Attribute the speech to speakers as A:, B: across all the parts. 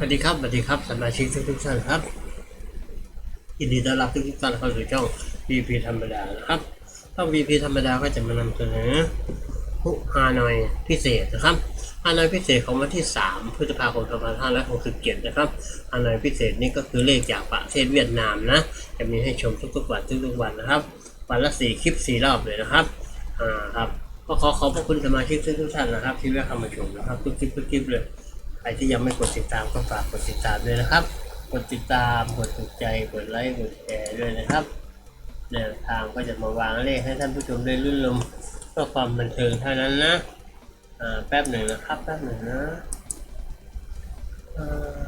A: สวัสดีครับสวัสดีครับสมาชิกทุกทุกๆท่านครับยินดีต้อนรับทุกทุกๆท่านเข้าสู่ช่อง VP ธรรมดานะครับช่อง VP ธรรมดาก็จะมานำเสนอผู้ฮานอยพิเศษนะครับฮานอยพิเศษของวันที่ 3 พฤษภาคม2567นะครับฮานอยพิเศษนี่ก็คือเลขจากประเทศเวียดนามนะจะมีให้ชมทุกๆวันทุกๆวันนะครับ วันละ4คลิป 4 รอบเลยนะครับอ่าครับก็ขอขอบพระคุณสมาชิกทุกๆท่านนะครับ ที่แวะเข้ามาชมนะครับทุกคลิปทุกคลิปเลย ใครที่ยังไม่กดติดตามก็ฝากกดติดตามด้วยนะครับ กดติดตามกดถูกใจกดไลค์กดแชร์ด้วยนะครับแนวทางก็จะมาวางเลขให้ท่านผู้ชมได้ลื่นลมเพื่อความบันเทิงเท่านั้นนะอ่าแป๊บหนึ่งนะครับแป๊บหนึ่งนะอ่า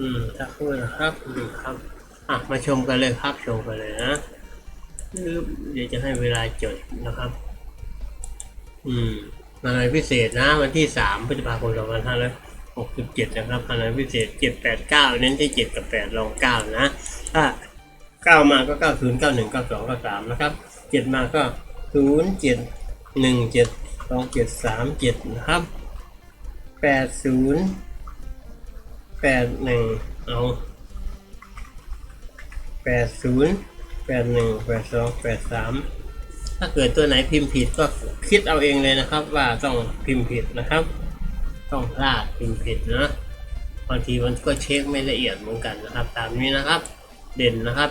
A: อืมถ้าคุยนะครับดูครับ อะ มาชมกันเลยครับ ชมกันเลยนะเดี๋ยวจะให้เวลาจดนะครับ อืมงานพิเศษนะ วันที่สามพฤษภาคมสองพันห้าร้อยหกสิบเจ็ดนะครับงานพิเศษเจ็ดแปดเก้าเน้นที่เจ็ดกับแปดรองเก้านะ ถ้าเก้ามาก็เก้าศูนย์เก้าหนึ่งเก้าสองเก้าสามนะครับเจ็ดมาก็ศูนย์เจ็ดหนึ่งเจ็ดสองเจ็ดสามเจ็ดนะครับแปดศูนย์ แปดหนึ่งเอาแปดศูนย์แปดหนึ่งแปดสองแปดสามถ้าเกิดตัวไหนพิมพ์ผิดก็คิดเอาเองเลยนะครับ ว่าต้องพิมพ์ผิดนะครับ ต้องพลาดพิมพ์ผิดนะบางทีมันก็เช็คไม่ละเอียดเหมือนกันนะครับ ตามนี้นะครับ เด่นนะครับ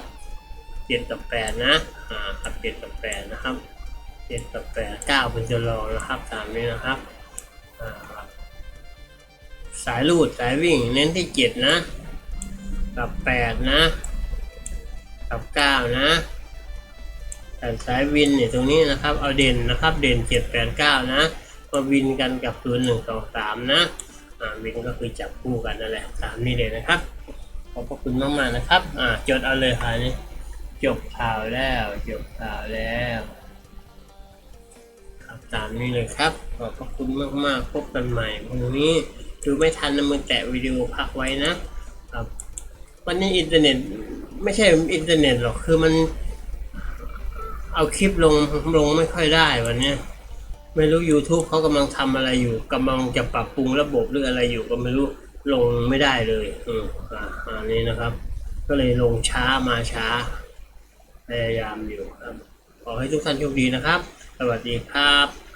A: เจ็ดกับแปดนะอ่าครับเจ็ดกับแปดนะครับเจ็ดกับแปดเก้าเป็นตัวรองนะครับ ตามนี้นะครับอ่าครับ สายลูดสายวิ่ง เน้นที่เจ็ดนะ กับแปดนะ กับเก้านะแต่สายวินเนี่ยตรงนี้นะครับ เอาเด่นนะครับ เด่นเจ็ดแปดเก้านะมาวินกันกับศูนย์หนึ่งสองสามนะ อ่าวินก็คือจับคู่กันนั่นแหละตามนี้เลยนะครับ ขอบพระคุณมากๆนะครับ อ่าจดเอาเลยค่ะนี่จบข่าวแล้วจบข่าวแล้วครับตามนี้เลยครับ ขอบพระคุณมากๆ พบกันใหม่พรุ่งนี้ ดูไม่ทันนะมือแตะวิดีโอพักไว้นะครับวันนี้อินเทอร์เน็ตไม่ใช่อินเทอร์เน็ตหรอกคือมัน เอาคลิปลงลงไม่ค่อยได้วันนี้ไม่รู้ YouTube เขากำลังทำอะไรอยู่กำลังจะปรับปรุงระบบหรืออะไรอยู่ก็ไม่รู้ลงไม่ได้เลย อืมอ่าอันนี้นะครับ ก็เลยลงช้ามาช้า พยายามอยู่ครับ ขอให้ทุกท่านโชคดีนะครับ สวัสดีครับ